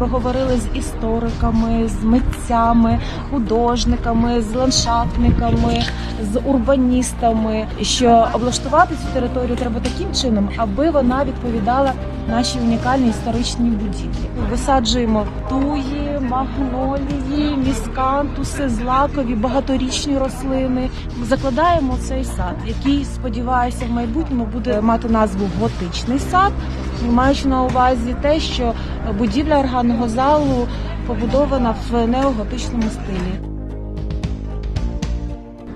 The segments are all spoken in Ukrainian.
проговорили з істориками, з митцями, художниками, з ландшафтниками, з урбаністами, що облаштувати цю територію треба таким чином, аби вона відповідала нашій унікальній історичній будівлі. Висаджуємо туї, магнолії, міскантуси, злакові, багаторічні рослини. Закладаємо цей сад, який сподіваюся в майбутньому буде мати назву готичний сад, маючи на увазі те, що будівля органного залу побудована в неоготичному стилі.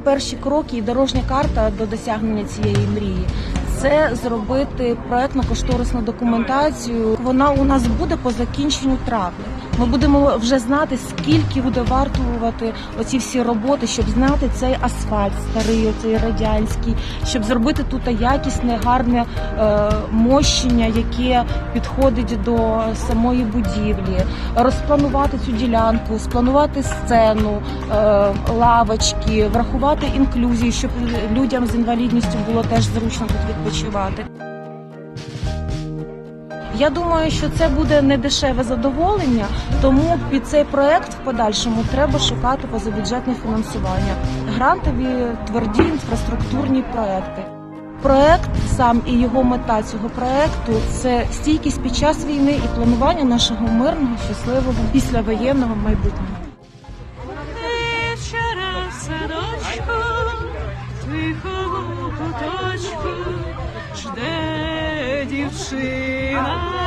Перші кроки і дорожня карта до досягнення цієї мрії це зробити проектно-кошторисну документацію. Вона у нас буде по закінченню травня. Ми будемо вже знати, скільки буде вартувати оці всі роботи, щоб зняти цей асфальт старий, оцей радянський, щоб зробити тут якісне, гарне е, мощення, яке підходить до самої будівлі, розпланувати цю ділянку, спланувати сцену, е, лавочки, врахувати інклюзію, щоб людям з інвалідністю було теж зручно тут відпочивати. Я думаю, що це буде не дешеве задоволення, тому під цей проект в подальшому треба шукати позабюджетне фінансування, грантові тверді інфраструктурні проекти. Проект сам і його мета цього проекту це стійкість під час війни і планування нашого мирного, щасливого післявоєнного майбутнього. Дівчина